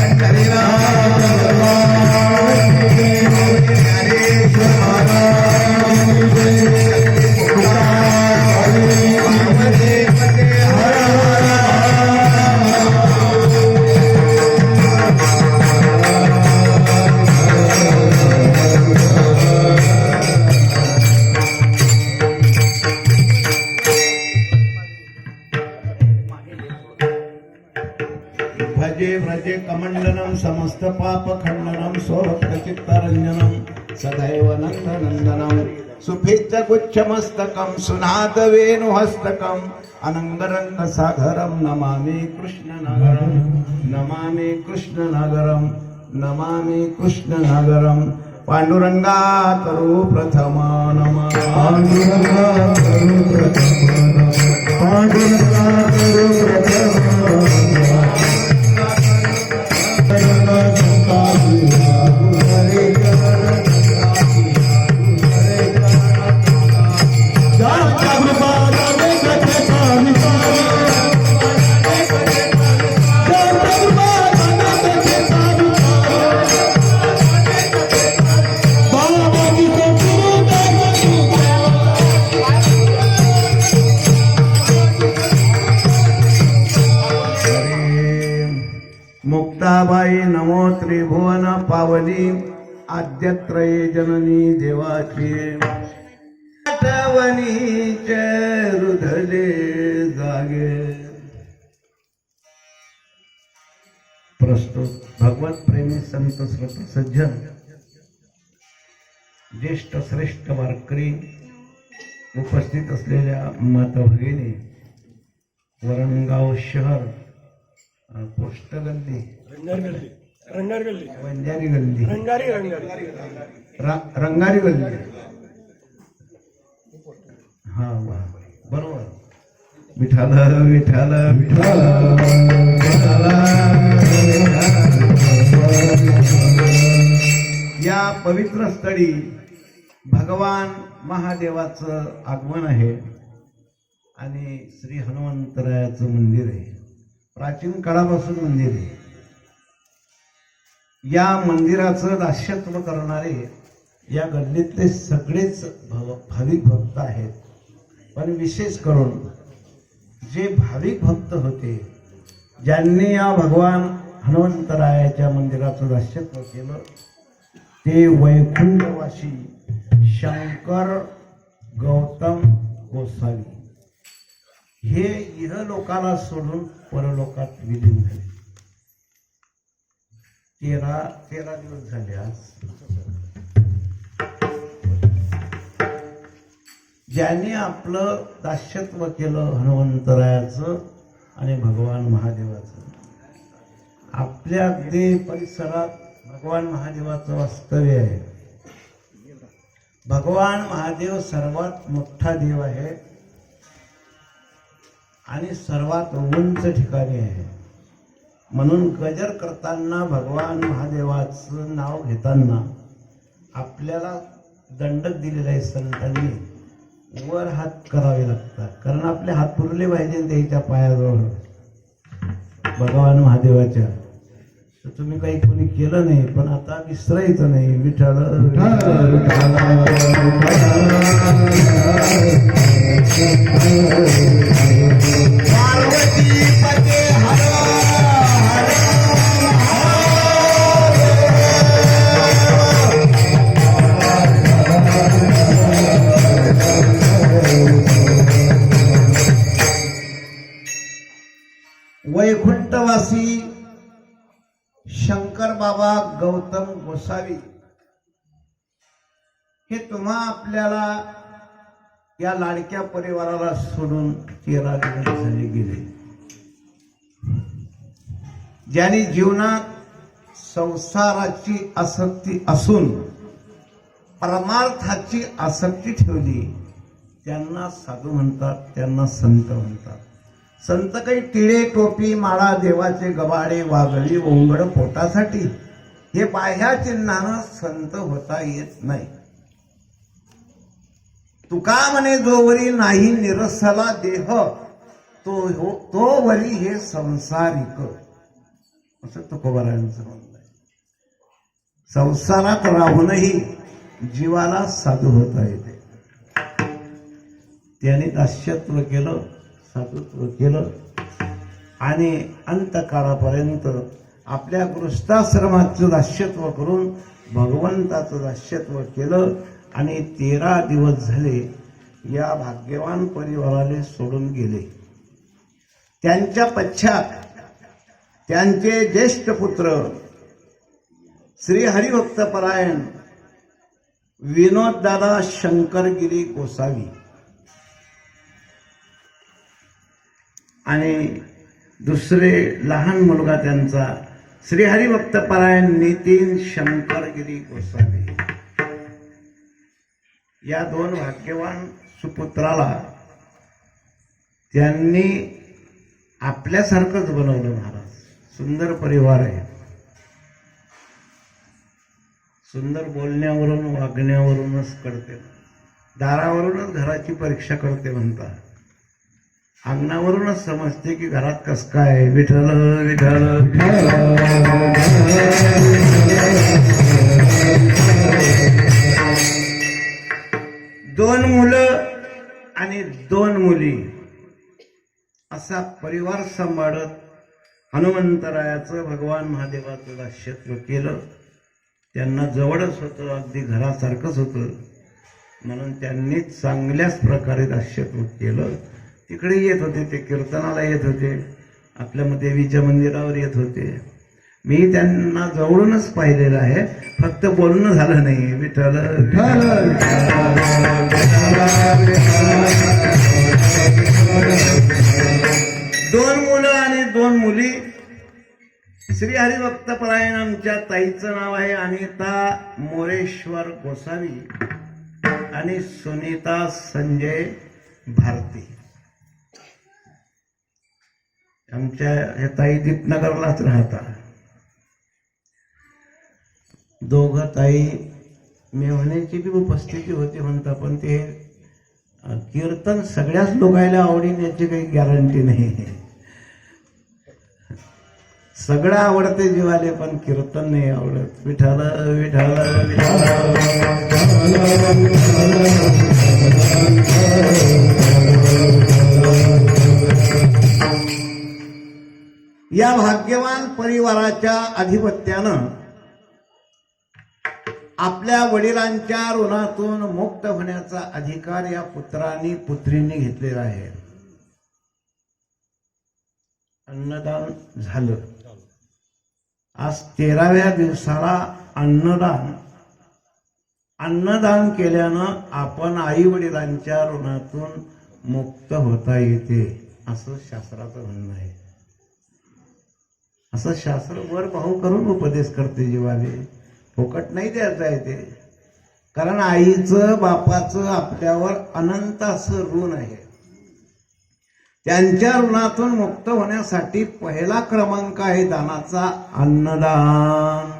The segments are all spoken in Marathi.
கண்டறிவான் गुच्छमस्तकं सुनाद वेणुहस्तकम् अनङ्गरङ्गसागरं नमामि कृष्णनगरं नमामि कृष्णनगरं नमामि कृष्णनगरं पाण्डुरङ्गा करू प्रथम पावनी आद्यत्रये जननी देवाची. आठवणीचे हृदले जागे. प्रस्तुत भगवत प्रेमी संत श्रोत सज्जन ज्येष्ठ श्रेष्ठ वारकरी उपस्थित असलेल्या माता भगिनी वरणगाव शहर अ, गल्ली रंगारी गल्ली. रंगारी गल्ली. वंजारी गल्ली. रंगारी रंगारी रा- रंगारी गल्ली. हा वा. बरोबर. विठाल विठाल विठाल या पवित्र स्थळी भगवान महादेवाचं आगमन आहे आणि श्री हनुमंतरायाचं मंदिर आहे. प्राचीन काळापासून मंदिर आहे. या मंदिराचं दास्यत्व करणारे या गल्लीतले सगळेच भव भाविक भक्त आहेत. पण विशेष करून जे भाविक भक्त होते ज्यांनी या भगवान हनुमंतरायाच्या मंदिराचं दास्यत्व केलं ते वैकुंठवासी शंकर गौतम गोसावी. हे इह लोकाला सोडून परलोकात विलीन झाले. तेरा तेरा दिवस झाले आज. ज्याने आपलं दास्यत्व केलं हनुमंतरायाचं आणि भगवान महादेवाचं. आपल्या अगदी परिसरात भगवान महादेवाचं वास्तव्य आहे. भगवान महादेव सर्वात मोठा देव आहे. आणि सर्वात उंच ठिकाणी आहे. म्हणून गजर करताना भगवान महादेवाचं नाव घेताना आपल्याला दंडक दिलेला आहे संतांनी. वर हात करावे लागतात. कारण आपले हात पुरले पाहिजे त्याच्या पायाजवळ. भगवान महादेवाच्या. तर तुम्ही काही कोणी केलं नाही पण आता विसरायचं नाही. विठाल वैकुंठवासी शंकर बाबा गौतम गोसावी हे तुम्हा आपल्याला या लाडक्या परिवाराला सोडून तेरा दिवस झाले गेले. ज्यांनी जीवनात संसाराची आसक्ती असून परमार्थाची आसक्ती ठेवली त्यांना साधू म्हणतात त्यांना संत म्हणतात. संत काही टिळे टोपी माळा देवाचे गबाडे वागळी ओंगड पोटासाठी. हे बाह्या चिन्हानं संत होता येत नाही. तुका म्हणे जोवरी नाही निरसला देह तो हो- तो वरी हे संसारिक. असं तुकोबारायांचं म्हणणं आहे. संसारात राहूनही जीवाला साधू होता येते. त्याने दास्यत्व केलं. साधुत्व केलं. आणि अंतकाळापर्यंत आपल्या गृष्टाश्रमाचं दास्यत्व करून भगवंताचं दास्यत्व केलं आणि तेरा दिवस झाले या भाग्यवान परिवाराने सोडून गेले. त्यांच्या पश्चात त्यांचे ज्येष्ठ पुत्र श्री हरिभक्तपरायण विनोददादा शंकरगिरी गोसावी आणि दुसरे लहान मुलगा त्यांचा श्रीहरिभक्तपरायण नितीन शंकरगिरी गोस्वामी. या दोन भाग्यवान सुपुत्राला त्यांनी आपल्यासारखंच बनवलं महाराज. सुंदर परिवार आहे. सुंदर बोलण्यावरून वागण्यावरूनच कळते. दारावरूनच घराची परीक्षा करते म्हणतात. अंगणावरूनच समजते की घरात कस काय विठल विठल दोन मुलं आणि दोन मुली. असा परिवार सांभाळत हनुमंतरायाचं भगवान महादेवाचं दाश्यत्व केलं. त्यांना जवळच होतं अगदी घरासारखंच होतं. म्हणून त्यांनी चांगल्याच प्रकारे दास्यत्व केलं. तिकडे येत होते ते कीर्तनाला येत होते आपल्या देवीच्या मंदिरावर येत होते. मी त्यांना जवळूनच पाहिलेलं आहे. फक्त बोलणं झालं नाही. विठ्ठल विठ्ठल, दोन मुलं आणि दोन मुली. श्री हरिभक्तपरायण आमच्या ताईचं नाव आहे अनिता मोरेश्वर गोसावी आणि सुनीता संजय भारती. आमच्या ह्या ताई दीपनगरलाच राहतात. दोघं ताई मेवण्याची बी उपस्थिती होती म्हणता पण ते कीर्तन सगळ्याच लोकायला आवडीन याची काही गॅरंटी नाही. सगळं आवडते जीवाले पण कीर्तन नाही आवडत. विठाल विठाल या भाग्यवान परिवाराच्या अधिपत्यानं आपल्या वडिलांच्या ऋणातून मुक्त होण्याचा अधिकार या पुत्रांनी पुत्रींनी घेतलेला आहे. अन्नदान झालं. आज तेराव्या दिवसाला अन्नदान. अन्नदान केल्यानं आपण आई वडिलांच्या ऋणातून मुक्त होता येते असं शास्त्राचं म्हणणं आहे. असं शास्त्र वर भाऊ करून उपदेश करते जीवाले. फुकट नाही द्यायचं आहे ते. कारण आईचं बापाचं आपल्यावर अनंत असं ऋण आहे. त्यांच्या ऋणातून मुक्त होण्यासाठी पहिला क्रमांक आहे दानाचा अन्नदान.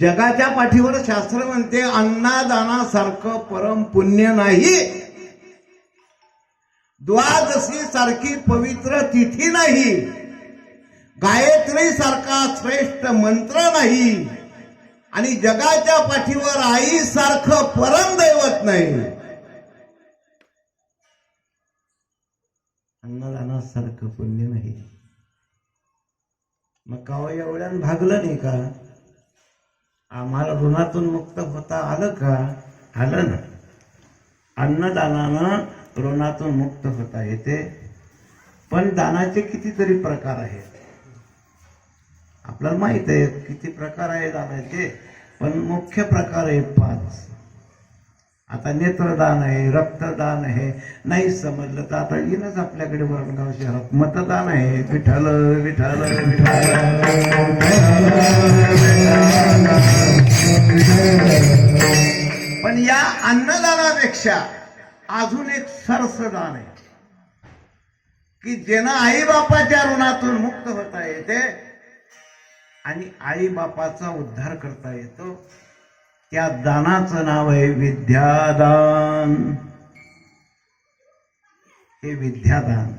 जगाच्या पाठीवर शास्त्र म्हणते अन्नादानासारखं परम पुण्य नाही. द्वादशी सारखी पवित्र तिथी नाही. गायत्री सारखा श्रेष्ठ मंत्र नाही. आणि जगाच्या पाठीवर आई सारखं परम दैवत नाही. अन्नदानासारखं पुण्य नाही. मग काव एवढ्यानं भागलं नाही का? आम्हाला ऋणातून मुक्त होता आलं का? आलं ना. अन्नदानानं ऋणातून मुक्त होता येते. पण दानाचे कितीतरी प्रकार आहेत. आपल्याला माहीत आहे किती प्रकार आहे दानाचे पण मुख्य प्रकार आहे पाच. आता नेत्रदान आहे रक्तदान आहे नाही समजलं तर आता येईनच आपल्याकडे वरणगाव शहरात. मतदान आहे. विठाल विठाल पण या अन्नदानापेक्षा अजून एक सरसदान आहे. की ज्यांना आई बापाच्या ऋणातून मुक्त होता येते आणि आई बापाचा उद्धार करता येतो. त्या दानाचं नाव आहे विद्यादान. हे विद्यादान.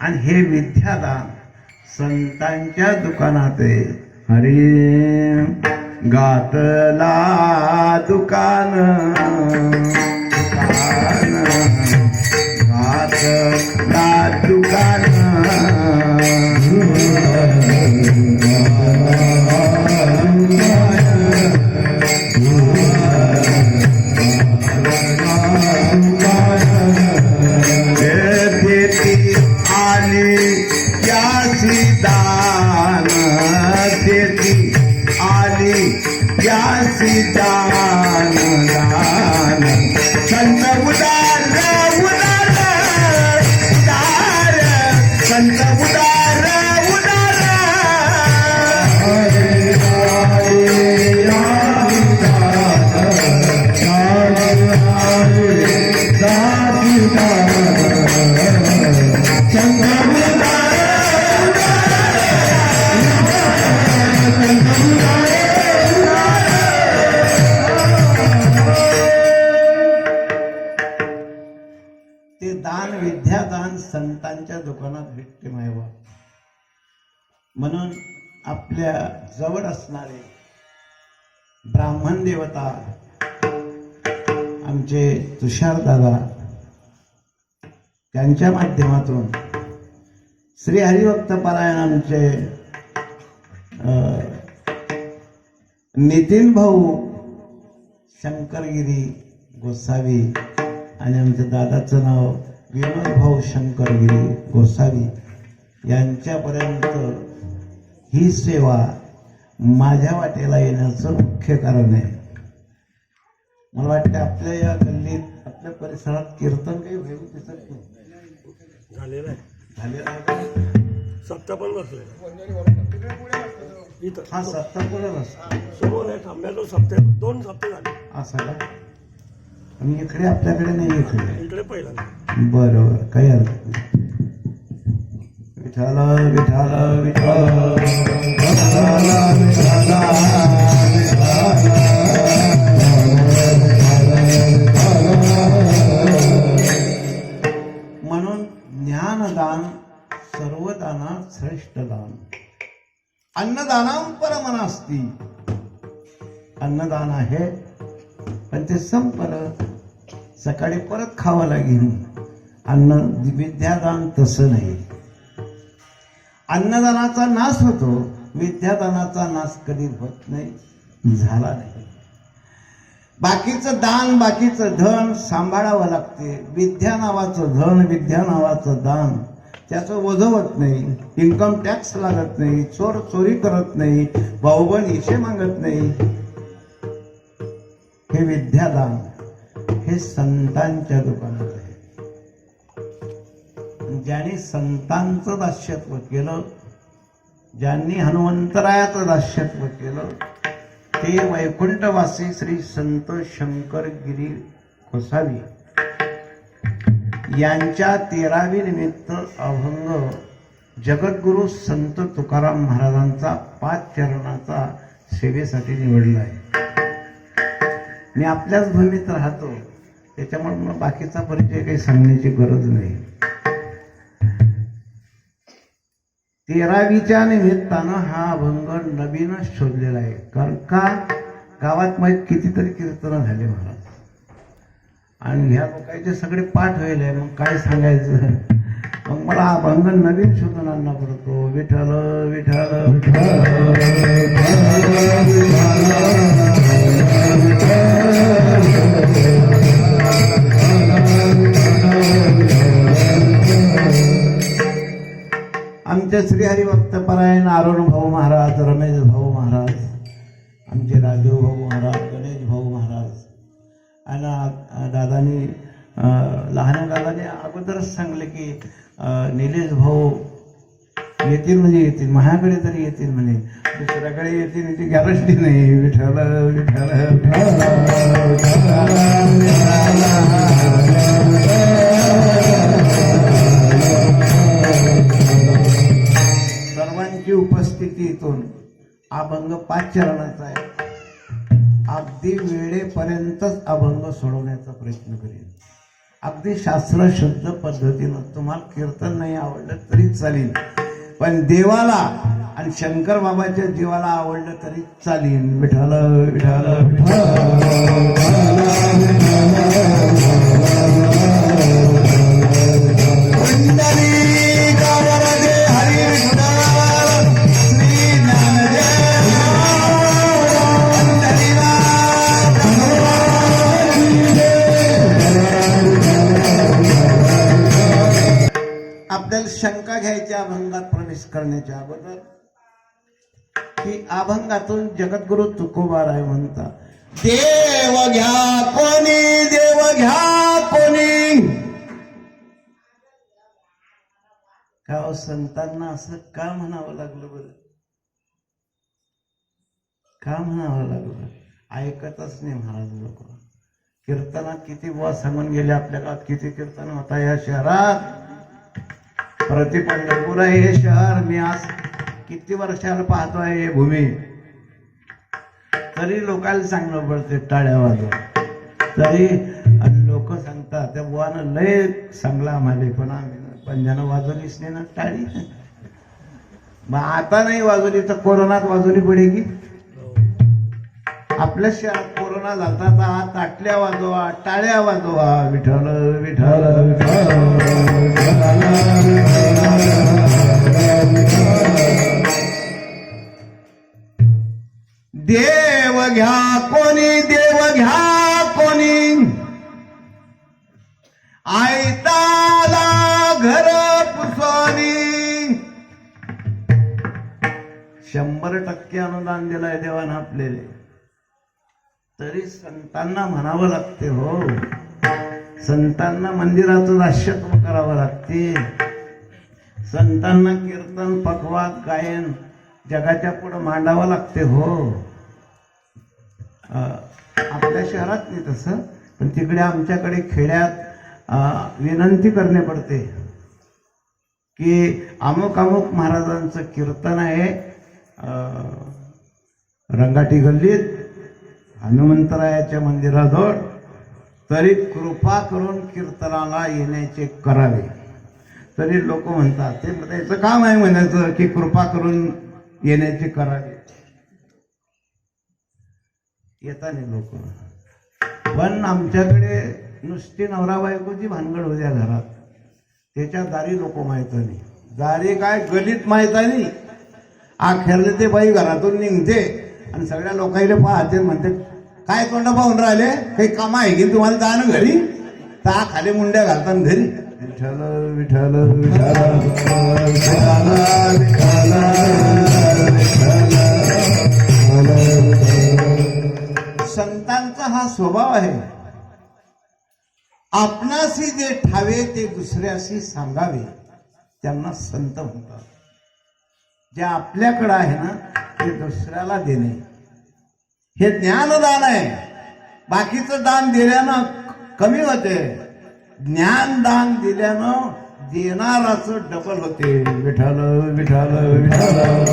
आणि हे विद्यादान संतांच्या दुकानात आहे. हरे गातला दुकान. दुकान. गातला दुकान. संतांच्या दुकानात भेटते मायवा म्हणून आपल्या जवळ असणारे ब्राह्मण देवता आमचे तुषार दादा त्यांच्या माध्यमातून श्री हरिभक्त पारायण आमचे नितीन भाऊ शंकरगिरी गोसावी आणि आमच्या दादाचं नाव विनोद भाऊ शंकरगिरी गोसावी यांच्यापर्यंत ही सेवा माझ्या वाटेला येण्याचं मुख्य कारण आहे. मला वाटतं आपल्या या गल्लीत आपल्या परिसरात कीर्तन काही होईल दिसत नाही झालेलं आहे. झालेलं आहे पण बसले. हा सत्ता असतो समोर आहे थांब्याचं सप्ते दोन सप्ते झाले. असा का? आणि इकडे आपल्याकडे नाही इकडे. इकडे पहिला बरं बरं काही हरकत नाही. विठाल विठाल विठाल. म्हणून ज्ञानदान सर्वदाना श्रेष्ठ दान. अन्नदानाम परमनास्ती. अन्नदान आहे पण ते संपलं. सकाळी परत खावं लागेल. अन्न विद्यादान तसं नाही. अन्नदानाचा नाश होतो विद्यादानाचा नाश कधी होत नाही झाला नाही. बाकीचं दान बाकीचं धन सांभाळावं लागते. विद्या नावाचं धन विद्या नावाचं दान त्याचं वजवत नाही इन्कम टॅक्स लागत नाही चोर चोरी करत नाही भाऊबन इशे मागत नाही. हे विद्यादान हे संतांच्या दुकानात आहे. ज्यांनी संतांचं दास्यत्व केलं ज्यांनी हनुमंतरायाचं दास्यत्व केलं ते वैकुंठवासी श्री संत शंकरगिरी गोसावी यांच्या तेरावी निमित्त अभंग जगद्गुरु संत तुकाराम महाराजांचा पाच चरणाचा सेवेसाठी निवडला आहे. मी आपल्याच भूमीत राहतो त्याच्यामुळे मला बाकीचा परिचय काही सांगण्याची गरज नाही. तेरावीच्या निमित्तानं हा अभंग नवीनच शोधलेला आहे. कारण का? गावात माहीत कितीतरी कीर्तनं झाले महाराज. आणि ह्या लोकांचे सगळे पाठ व्हायले मग काय सांगायचं? मग मला हा अभंग नवीन शोधून आणला पडतो. विठ्ठल विठ्ठल श्री हरिभक्त परायण अरुण भाऊ महाराज रमेश भाऊ महाराज आमचे राजीव भाऊ महाराज गणेश भाऊ महाराज आणि दादानी लहान दादाने अगोदरच सांगले की निलेश भाऊ येतील म्हणजे येतील माझ्याकडे तरी येतील म्हणे दुसऱ्याकडे येतील याची गॅरंटी नाही विठ्ठल विठ्ठल त्यांची उपस्थिती इथून अभंग पाच चरणाचा आहे अगदी वेळेपर्यंतच अभंग सोडवण्याचा प्रयत्न करेन अगदी शास्त्र शुद्ध पद्धतीनं तुम्हाला कीर्तन नाही आवडलं तरी चालेल पण देवाला आणि शंकर बाबाच्या जीवाला आवडलं तरी चालेल विठाल विठाल विठाल प्रवेश करण्याच्या अगोदर की अभंगातून जगद्गुरु तुकोबा राय म्हणतात देव घ्या कोणी देव घ्या कोणी. का हो संतांना असं का म्हणावं लागलं बरं? का म्हणावं लागलं ऐकतच नाही महाराज लोक. कीर्तनात किती बुवा सांगून गेले आपल्या गावात किती कीर्तन होता या शहरात? प्रति पंढरपूर हे शहर. मी आज किती वर्षाला पाहतोय हे भूमी. तरी लोकांना चांगलं पडते टाळ्या वाजव तरी लोक सांगतात त्या बुवानं लय चांगला आम्हाला पण आम्ही पंजानं वाजवलीच नाही ना टाळी. मग आता नाही वाजवली तर कोरोनात वाजवली पडेगी. आपल्या शहरात कोरोना झालता तर ताटल्या वाजवा टाळ्या वाजवा. विठ्ठल विठ्ठल देव घ्या कोणी देव घ्या कोणी. आयताला घर पुसोनी शंभर टक्के अनुदान दिलंय देवानं आपल्याला. तरी संतांना म्हणावं लागते हो. संतांना मंदिराचं दास्यत्व करावं लागते. संतांना कीर्तन पखवाद गायन जगाच्या पुढे मांडावं लागते हो. आपल्या शहरात नाही तसं पण तिकडे आमच्याकडे खेड्यात विनंती करणे पडते की अमुक अमुक महाराजांचं कीर्तन आहे. रंगाटी गल्लीत हनुमंतरायाच्या मंदिराजवळ तरी कृपा करून कीर्तनाला येण्याचे करावे. तरी लोक म्हणतात ते त्याचं काम आहे म्हणायचं की कृपा करून येण्याचे करावे. येताना लोक. पण आमच्याकडे नुसती नवरा बायकोची भानगड होत्या घरात. त्याच्या दारी लोक माहीत नाही. दारी काय गलीत माहीत नाही. अखेरले ते बाई घरातून निघते आणि सगळ्या लोकांना पाहते म्हणते काय तोंड पाहून राहिले? काही काम आहे की तुम्हाला जा ना घरी? ता खाली मुंड्या घालताना घरी. विठ्ठल विठ्ठल विठ्ठल विठ्ठल विठ्ठल. संतांचा हा स्वभाव आहे. आपणाशी जे ठावे ते दुसऱ्याशी सांगावे. त्यांना संत म्हणतात. जे आपल्याकडं आहे ना ते दुसऱ्याला देणे. हे ज्ञानदान आहे. बाकीचं दान दिल्यानं कमी होते. ज्ञानदान दिल्यानं देणाराच डबल होते. विठाल विठाल विठाल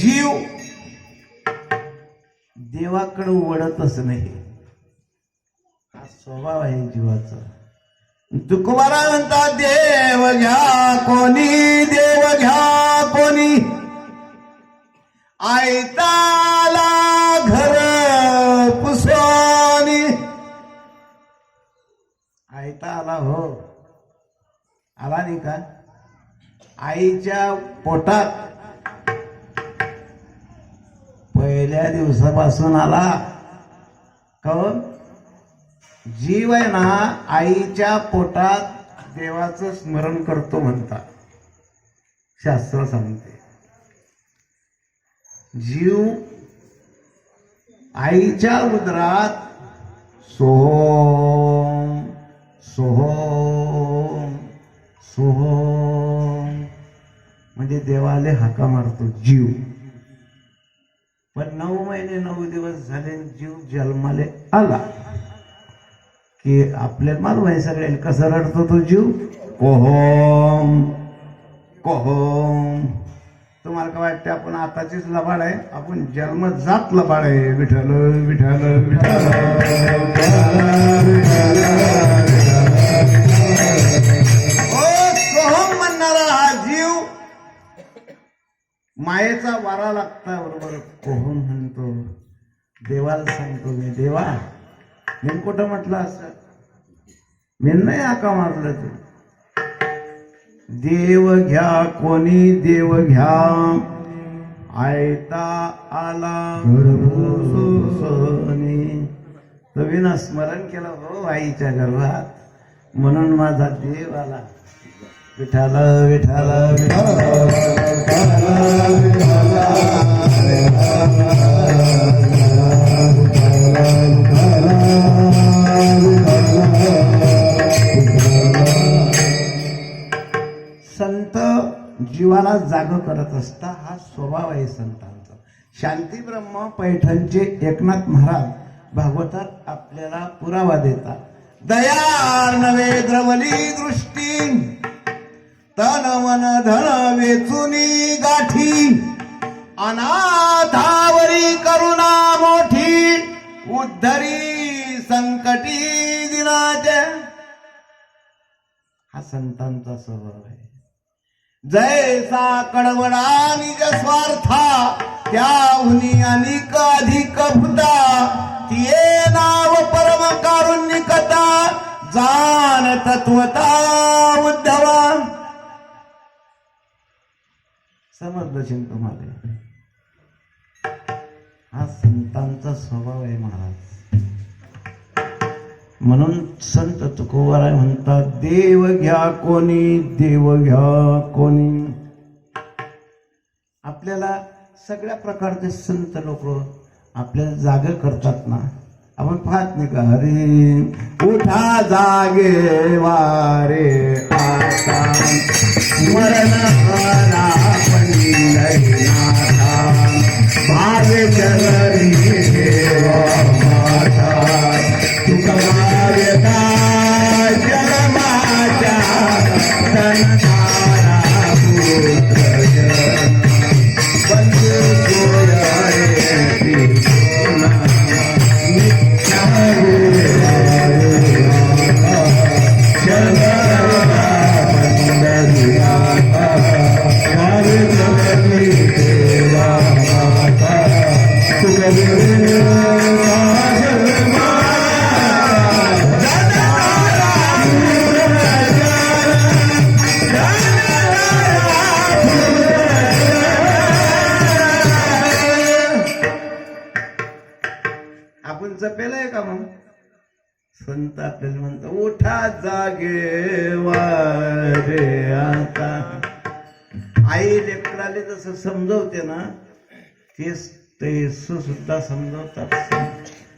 जीव देवाकडे वळतच नाही. हा स्वभाव आहे जीवाचा. तुकमारा म्हणतात देव घ्या कोणी देव घ्या कोणी. आयताला घर पुसोनी आयता आला हो. आला नाही का? आईच्या पोटात. पहिल्या दिवसापासून आला. काऊन जीव आहे ना आईच्या पोटात देवाचं स्मरण करतो म्हणतात. शास्त्र सांगते. जीव आईच्या उदरात सोहोम सोहो सोहोम. म्हणजे देवाले हाका मारतो जीव. पण नऊ महिने नऊ दिवस झाले जीव जन्माले आला. की आपल्याला मालूम आहे सगळ्यांना कसं रडतो तो जीव? कोहोम. कोहोम. तुम्हाला काय वाटते आपण आताचीच लबाड आहे? आपण जन्मजात लबाड आहे. विठल विठल विठल म्हणणारा हा जीव. मायेचा वारा लागता बरोबर कोहून म्हणतो. देवाला सांगतो मी देवा मी कुठं म्हटलं असं मी नाही आका मारलं तू देव घ्या कोणी देव घ्या आयता आला सोनी कवीनं स्मरण केलं हो आईच्या गर्भात म्हणून माझा देव आला विठाला विठाला संत जीवाला जाग करत असता हा स्वभाव आहे संतांचा. शांती ब्रह्म पैठणचे एकनाथ महाराज भागवतात आपल्याला पुरावा देतात. दया नवे द्रवली दृष्टी तन मन धन वेचुनी गाठी अनाथावरी करुणा मोठी उद्धरी संकटी दिनाच्या हा संतांचा स्वभाव आहे. जैसा कडवडा निज स्वार्था त्याहुनी अनिक अधिक भूता। तिये नाव परम कारुण्यकता जाण तत्वता उद्धवा। समजलं तुम्हाला हा संतांचा स्वभाव आहे महाराज. म्हणून संत तुकोबाराय म्हणतात देव घ्या कोणी देव घ्या कोणी. आपल्याला सगळ्या प्रकारचे संत लोक आपल्याला जागे करतात ना. आपण पाहत नाही का हरी उठा जागे वारे आता. आपण जपेलाय का मग? संत आपल्याला म्हणतो उठा जागे वारे आता. आई लेकराले जसं समजवते ना तेच ते सुद्धा समजवतात.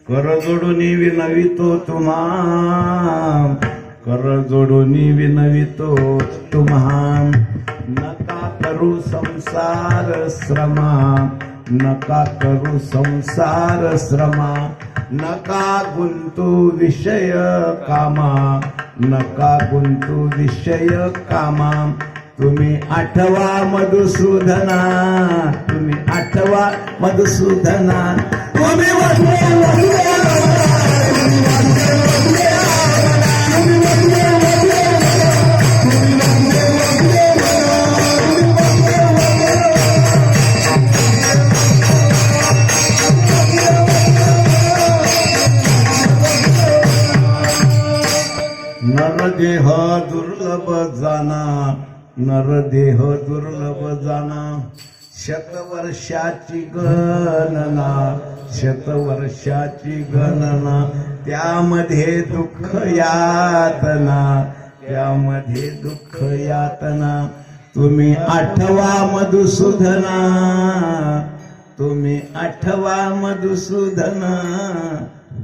कर जोडून विनवितो तुम्हा कर जोडून विनवितो तुम्हा. नका करू संसार श्रमा. नका करू संसार श्रमा नका गुंतू विषय कामा नका गुंतू विषय कामा. तुम्ही आठवा मधुसूदना तुम्ही आठवा मधुसूदना. तुम्ही नरदेह दुर्लभ जाना शतवर्षाची गणना शतवर्षाची गणना त्यामध्ये दुःख यातना त्यामध्ये दुःख यातना. तुम्ही आठवा मधुसूदना तुम्ही आठवा मधुसूदना.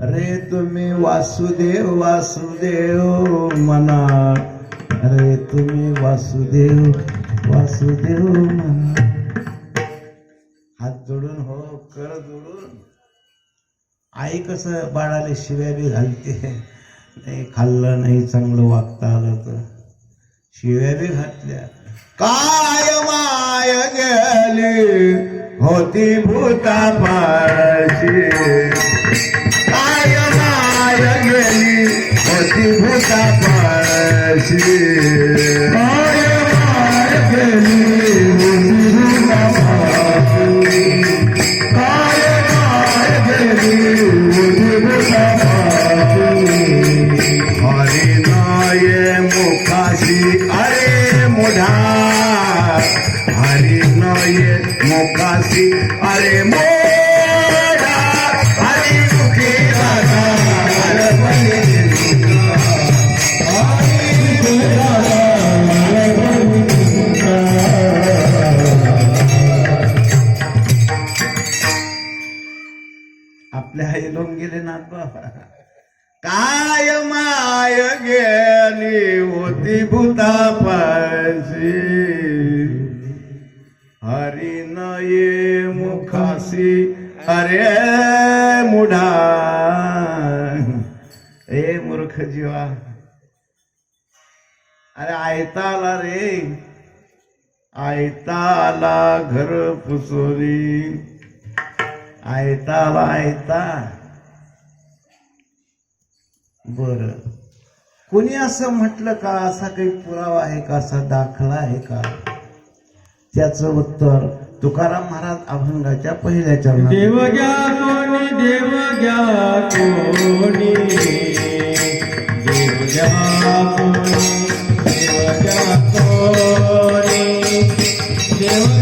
अरे तुम्ही वासुदेव वासुदेव म्हणा अरे तुम्ही वासुदेव वासुदेव म्हणा हात जोडून हो कर जोडून. आई कसं बाळाला शिव्या बी घालते. नाही खाल्लं नाही चांगलं वागता आलं तर. शिव्या बी घातल्या. काय माय गेली होती भूता पाशी काय माय गेली होती भूता पाशी Erkin કાય માય ગેલી હોતી ભૂતા પાસી હરિનયે મુખાસી, અરે મુઢા એ મૂર્ખ જીવા અરે આયતાલા રે. આયતાલા ઘર પુસોરી. આયતાલા, આયતા. बर. कोणी असं म्हटलं का असा काही पुरावा आहे का असा दाखला आहे का? त्याचं उत्तर तुकाराम महाराज अभंगाच्या पहिल्या चरणात देव घ्या कोणी देव घ्या कोणी? देव घ्या कोणी देव घ्या कोणी? देव